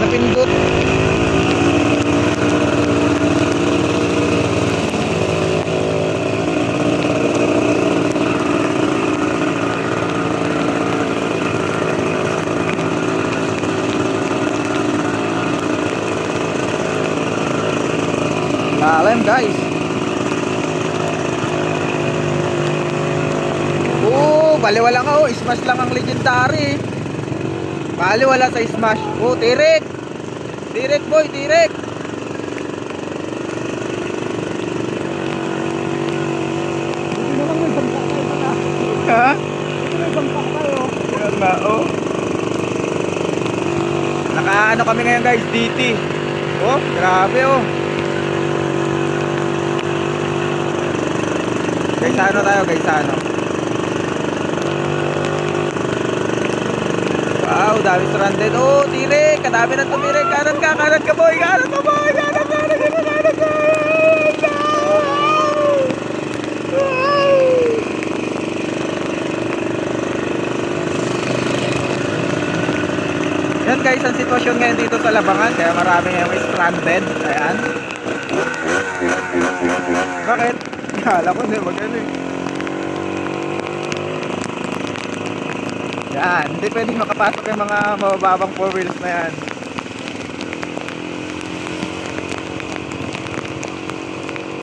napindot. Lalim guys. Oo, baliwala ka oh. Smash lang ang legendary. Baliwala sa smash. Oh, tirik. Tirik boy, tirik. Na. Ha? Yan nga oh. Nakaano kami ngayon guys, DT. Oh, grabe oh. Guys, ano tayo guys, ano? Wow, dami stranded. Oh, tirik. Kadami na tumirik. Kanan ka, kanan ka boy. Kanan ka boy. Kanan ka, kanan ka, kanan ka. Wow! Yan guys, ang sitwasyon ngayon dito sa Labangan. Kaya marami ngayon may stranded. Ayan. Bakit? Kala ko hindi magano eh. Yan, hindi pwedeng makapasok yung mga mabababang four wheels na yan.